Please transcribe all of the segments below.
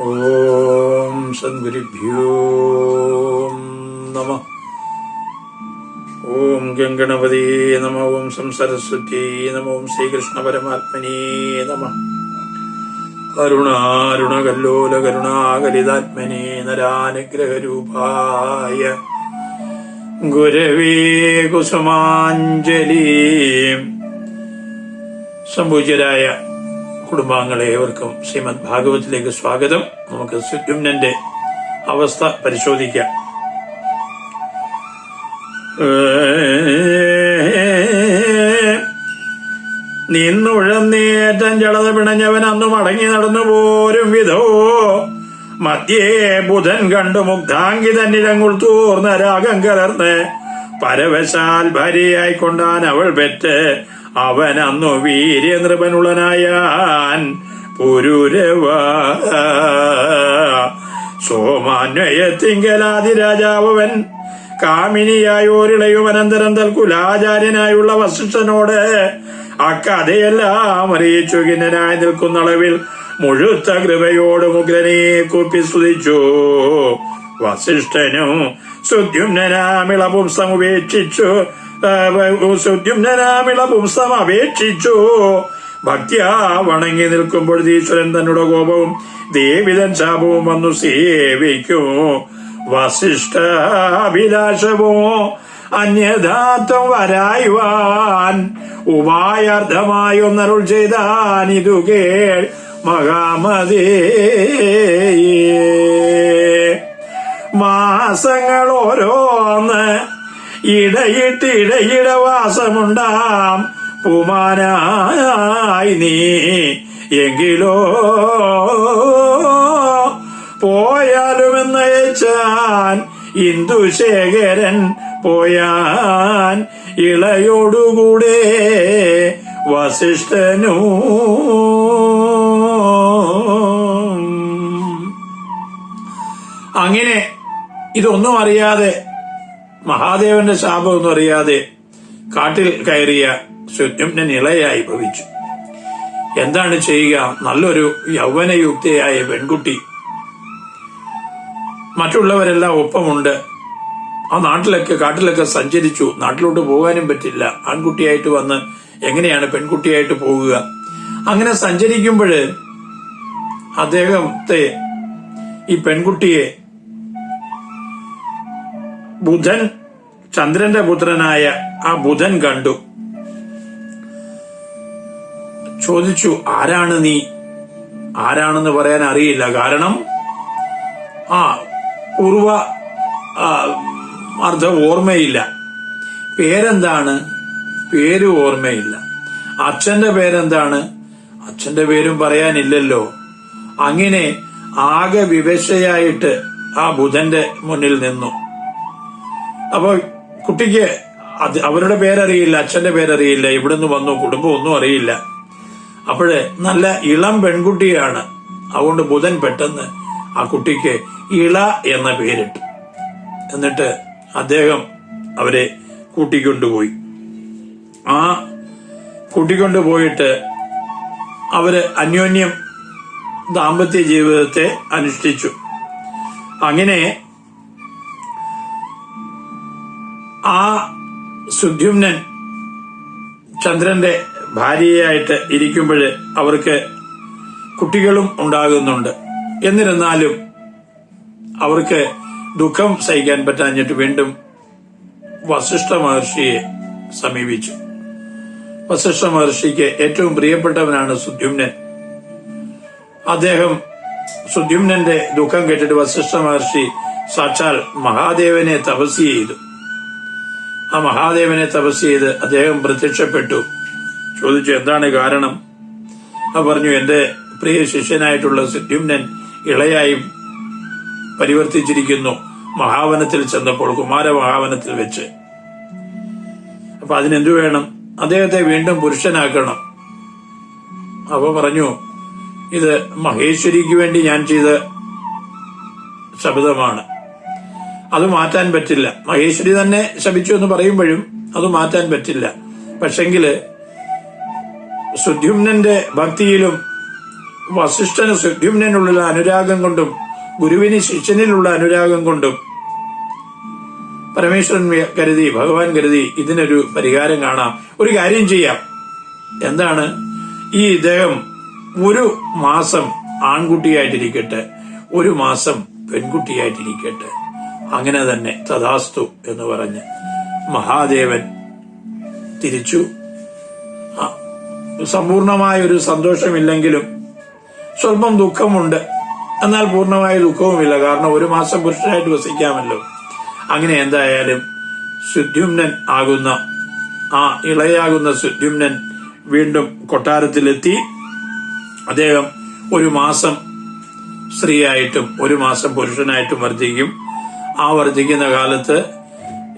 ഓം സദ്ഗുരുഭ്യോ നമ. ഓം ഗംഗണപതി നമ ഓം സംസരസ്വതി നമ ഓം ശ്രീകൃഷ്ണ പരമാത്മനേ നമ. കരുണാരുണകല്ലോല കരുണാകലിതാത്മനേ നരാനുഗ്രഹരൂപായ ഗുരവേ കുസുമാഞ്ജലി. സംപൂജ്യരായ കുടുംബാംഗങ്ങളെ ഏവർക്കും ശ്രീമദ് ഭാഗവത്തിലേക്ക് സ്വാഗതം. നമുക്ക് സുജുമ്നന്റെ അവസ്ഥ പരിശോധിക്കാം. നിന്നുഴന്നേറ്റം ജളത പിണഞ്ഞവൻ അന്ന് മടങ്ങി നടന്നു പോരും വിധോ. മധ്യേ ബുധൻ കണ്ടു മുഗ്ധാങ്കി തന്നിരങ്ങുൾ തൂർന്ന രാഗം കലർന്ന് പരവശാൽ ഭാര്യയായിക്കൊണ്ടാൻ അവൾ പെറ്റ്. അവൻ അന്നു വീര്യനൃപനുളനായാൻ പുരുരവ. സോമാന്വയത്തിങ്കലാതി രാജാവൻ കാമിനിയായോരിളയും അനന്തരം തൽക്കുലാചാര്യനായുള്ള വസിഷ്ഠനോട് അക്കഥയെല്ലാം അറിയിച്ചു. കിന്നനായി നിൽക്കുന്ന അളവിൽ മുഴുത്ത കൃപയോട് മുഗ്രനെ കൂപ്പി സ്തുതിച്ചു. വസിഷ്ഠനും സുദ്യുമ്നാമിള പുംസം സമപേക്ഷിച്ചു ആ വണങ്ങി നിൽക്കുമ്പോൾ ഈശ്വരൻ തന്നുടെ കോപവും ദേവിതൻ ശാപവും വന്നു സേവിക്കുമോ വസിഷ്ഠാഭിലാഷമോ അന്യഥാത്വം വരായുവാൻ ഉപായാർത്ഥമായി ഒന്നരുൾ ചെയ്താൻ ഇതു കേൾ മഹാമതേ. മാസങ്ങൾ ഓരോന്ന് ഇടയിട്ട് ഇടയിടവാസമുണ്ടാം പുമാനായി നീ എങ്കിലോ പോയാലുമെന്നയച്ചാൻ ഇന്ദുശേഖരൻ പോയാൻ ഇളയോടുകൂടെ വസിഷ്ഠനു. അങ്ങനെ ഇതൊന്നും അറിയാതെ മഹാദേവന്റെ ശാപമൊന്നും അറിയാതെ കാട്ടിൽ കയറിയ സുജ്ഞൻ ഇളയായി ഭവിച്ചു. എന്താണ് ചെയ്യുക? നല്ലൊരു യൗവനയുക്തയായ പെൺകുട്ടി. മറ്റുള്ളവരെല്ലാം ഒപ്പമുണ്ട്. ആ നാട്ടിലൊക്കെ കാട്ടിലൊക്കെ സഞ്ചരിച്ചു. നാട്ടിലോട്ട് പോകാനും പറ്റില്ല. ആൺകുട്ടിയായിട്ട് വന്ന് എങ്ങനെയാണ് പെൺകുട്ടിയായിട്ട് പോകുക? അങ്ങനെ സഞ്ചരിക്കുമ്പോൾ അദ്ദേഹത്തെ ഈ പെൺകുട്ടിയെ ബുധൻ ചന്ദ്രന്റെ പുത്രനായ ആ ബുധൻ കണ്ടു. ചോദിച്ചു ആരാണ് നീ? ആരാണെന്ന് പറയാൻ അറിയില്ല. കാരണം ആ പൂർവ അർത്ഥം ഓർമ്മയില്ല. പേരെന്താണ്? പേര് ഓർമ്മയില്ല. അച്ഛന്റെ പേരെന്താണ്? അച്ഛന്റെ പേരും പറയാനില്ലല്ലോ. അങ്ങനെ ആകെ വിവശയായിട്ട് ആ ബുധന്റെ മുന്നിൽ നിന്നു. അപ്പൊ കുട്ടിക്ക് അത് അവരുടെ പേരറിയില്ല അച്ഛന്റെ പേരറിയില്ല ഇവിടുന്ന് വന്നു കുടുംബം ഒന്നും അറിയില്ല. അപ്പോഴ് നല്ല ഇളം പെൺകുട്ടിയാണ്. അതുകൊണ്ട് ബുധൻ പെട്ടെന്ന് ആ കുട്ടിക്ക് ഇള എന്ന പേരിട്ടു. എന്നിട്ട് അദ്ദേഹം അവരെ കൂട്ടിക്കൊണ്ടുപോയി. ആ കൂട്ടിക്കൊണ്ടുപോയിട്ട് അവർ അന്യോന്യം ദാമ്പത്യ ജീവിതത്തെ അനുഷ്ഠിച്ചു. അങ്ങനെ ആ സുദ്യുമ്നൻ ചന്ദ്രന്റെ ഭാര്യയായിട്ട് ഇരിക്കുമ്പോൾ അവർക്ക് കുട്ടികളും ഉണ്ടാകുന്നുണ്ട്. എന്നിരുന്നാലും അവർക്ക് ദുഃഖം സഹിക്കാൻ പറ്റാഞ്ഞിട്ട് വീണ്ടും വസിഷ്ഠ മഹർഷിയെ സമീപിച്ചു. വസിഷ്ഠ മഹർഷിക്ക് ഏറ്റവും പ്രിയപ്പെട്ടവനാണ് സുദ്യുമ്നൻ അദ്ദേഹം സുദ്യുമ്നന്റെ ദുഃഖം കേട്ടിട്ട് വസിഷ്ഠ മഹർഷി സാക്ഷാൽ മഹാദേവനെ തപസ് ചെയ്തു. ആ മഹാദേവനെ തപസ് ചെയ്ത് അദ്ദേഹം പ്രത്യക്ഷപ്പെട്ടു. ചോദിച്ചു എന്താണ് കാരണം? ആ പറഞ്ഞു എന്റെ പ്രിയ ശിഷ്യനായിട്ടുള്ള സിദ്ധ്യുമ്നൻ ഇളയായി പരിവർത്തിച്ചിരിക്കുന്നു മഹാവനത്തിൽ ചെന്നപ്പോൾ കുമാരമഹാവനത്തിൽ വെച്ച്. അപ്പൊ അതിനെന്തു വേണം? അദ്ദേഹത്തെ വീണ്ടും പുരുഷനാക്കണം. അപ്പൊ പറഞ്ഞു ഇത് മഹേശ്വരിക്ക് വേണ്ടി ഞാൻ ചെയ്ത ശബ്ദമാണ് അത് മാറ്റാൻ പറ്റില്ല. മഹേശ്വരി തന്നെ ശപിച്ചു എന്ന് പറയുമ്പോഴും അത് മാറ്റാൻ പറ്റില്ല. പക്ഷെങ്കിൽ സുദ്യുമ്നന്റെ ഭക്തിയിലും വസിഷ്ഠന് സുദ്യുമ്നുള്ള അനുരാഗം കൊണ്ടും ഗുരുവിന് ശിഷ്യനിലുള്ള അനുരാഗം കൊണ്ടും പരമേശ്വരൻ കരുതി ഭഗവാൻ കരുതി ഇതിനൊരു പരിഹാരം കാണാം. ഒരു കാര്യം ചെയ്യാം. എന്താണ്? ഈ ഇദ്ദേഹം ഒരു മാസം ആൺകുട്ടിയായിട്ടിരിക്കട്ടെ. ഒരു മാസം പെൺകുട്ടിയായിട്ടിരിക്കട്ടെ. അങ്ങനെ തന്നെ തഥാസ്തു എന്ന് പറഞ്ഞ് മഹാദേവൻ തിരിച്ചു. സമ്പൂർണമായ ഒരു സന്തോഷമില്ലെങ്കിലും സ്വല്പം ദുഃഖമുണ്ട്. എന്നാൽ പൂർണമായ ദുഃഖവുമില്ല. കാരണം ഒരു മാസം പുരുഷനായിട്ട് വസിക്കാമല്ലോ. അങ്ങനെ എന്തായാലും സുദ്യുമ്നൻ ആകുന്ന ആ ഇളയാകുന്ന സുദ്യുമ്നൻ വീണ്ടും കൊട്ടാരത്തിലെത്തി. അദ്ദേഹം ഒരു മാസം സ്ത്രീയായിട്ടും ഒരു മാസം പുരുഷനായിട്ടും വർദ്ധിക്കും ആ വർദ്ധിക്കുന്ന കാലത്ത്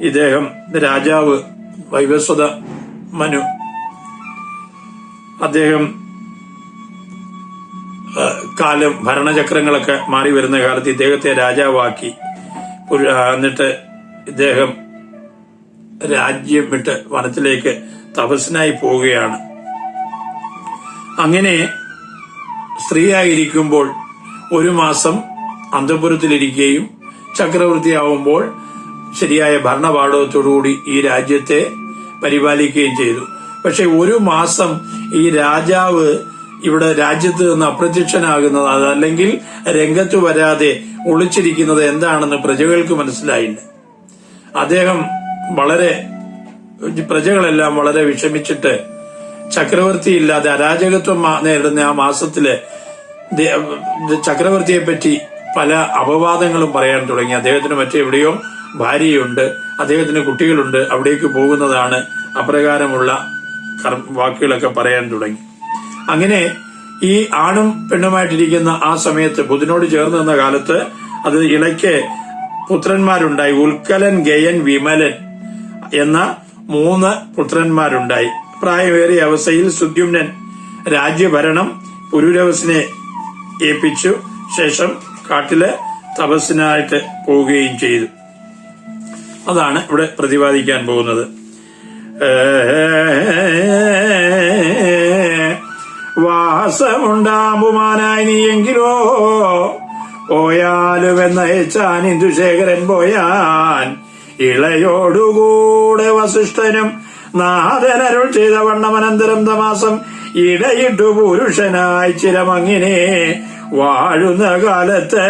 ഇദ്ദേഹം രാജാവ് വൈവസ്വത മനു. അദ്ദേഹം കാലം ഭരണചക്രങ്ങളൊക്കെ മാറി വരുന്ന കാലത്ത് ഇദ്ദേഹത്തെ രാജാവാക്കി. എന്നിട്ട് ഇദ്ദേഹം രാജ്യം വിട്ട് വനത്തിലേക്ക് തപസ്സിനായി പോവുകയാണ്. അങ്ങനെ സ്ത്രീയായിരിക്കുമ്പോൾ ഒരു മാസം അന്തപുരത്തിലിരിക്കുകയും ചക്രവർത്തിയാവുമ്പോൾ ശരിയായ ഭരണപാഠവത്തോടുകൂടി ഈ രാജ്യത്തെ പരിപാലിക്കുകയും ചെയ്തു. പക്ഷെ ഒരു മാസം ഈ രാജാവ് ഇവിടെ രാജ്യത്ത് നിന്ന് അപ്രത്യക്ഷനാകുന്നത് അതല്ലെങ്കിൽ രംഗത്ത് വരാതെ ഒളിച്ചിരിക്കുന്നത് എന്താണെന്ന് പ്രജകൾക്ക് മനസ്സിലായില്ല. അദ്ദേഹം വളരെ പ്രജകളെല്ലാം വളരെ വിഷമിച്ചിട്ട് ചക്രവർത്തി ഇല്ലാതെ അരാജകത്വം നേരിടുന്ന ആ മാസത്തിൽ ചക്രവർത്തിയെ പറ്റി പല അപവാദങ്ങളും പറയാൻ തുടങ്ങി. അദ്ദേഹത്തിന് മറ്റെവിടെയോ ഭാര്യയുണ്ട് അദ്ദേഹത്തിന് കുട്ടികളുണ്ട് അവിടേക്ക് പോകുന്നതാണ് അപ്രകാരമുള്ള വാക്കുകളൊക്കെ പറയാൻ തുടങ്ങി. അങ്ങനെ ഈ ആണും പെണ്ണുമായിട്ടിരിക്കുന്ന ആ സമയത്ത് ബുധനോട് ചേർന്ന് നിന്ന കാലത്ത് അത് ഇളയ്ക്ക് പുത്രന്മാരുണ്ടായി. ഉൽക്കലൻ ഗയൻ വിമലൻ എന്ന മൂന്ന് പുത്രന്മാരുണ്ടായി. പ്രായമേറിയ അവസ്ഥയിൽ സുദ്യുമ്നൻ രാജ്യഭരണം പുരുരവസിനെ ഏൽപ്പിച്ചു. ശേഷം കാട്ടിൽ തപസ്സിനായിട്ട് പോവുകയും ചെയ്തു. അതാണ് ഇവിടെ പ്രതിപാദിക്കാൻ പോകുന്നത്. വാസമുണ്ടാമ്പുമാനായി നീയെങ്കിലോ പോയാലുമെന്നയച്ചാൻ ഇന്ദുശേഖരൻ പോയാൻ ഇളയോടുകൂടെ വസിഷ്ഠനും നാഥനരുൾ ചെയ്ത വണ്ണമനന്തരം തമാസം ഇടയിട്ടു പുരുഷനായി ചിരമങ്ങിനെ വാഴുന്ന കാലത്ത്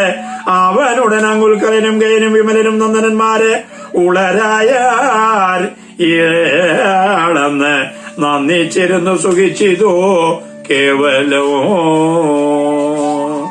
അവനുടൻ അങ്കുൽക്കലനും ഗയനും വിമലനും നന്ദനന്മാരെ ഉളരായാൽ ഇളന്ന് നന്ദിച്ചിരുന്നു സുഖിച്ചിതോ കേവലോ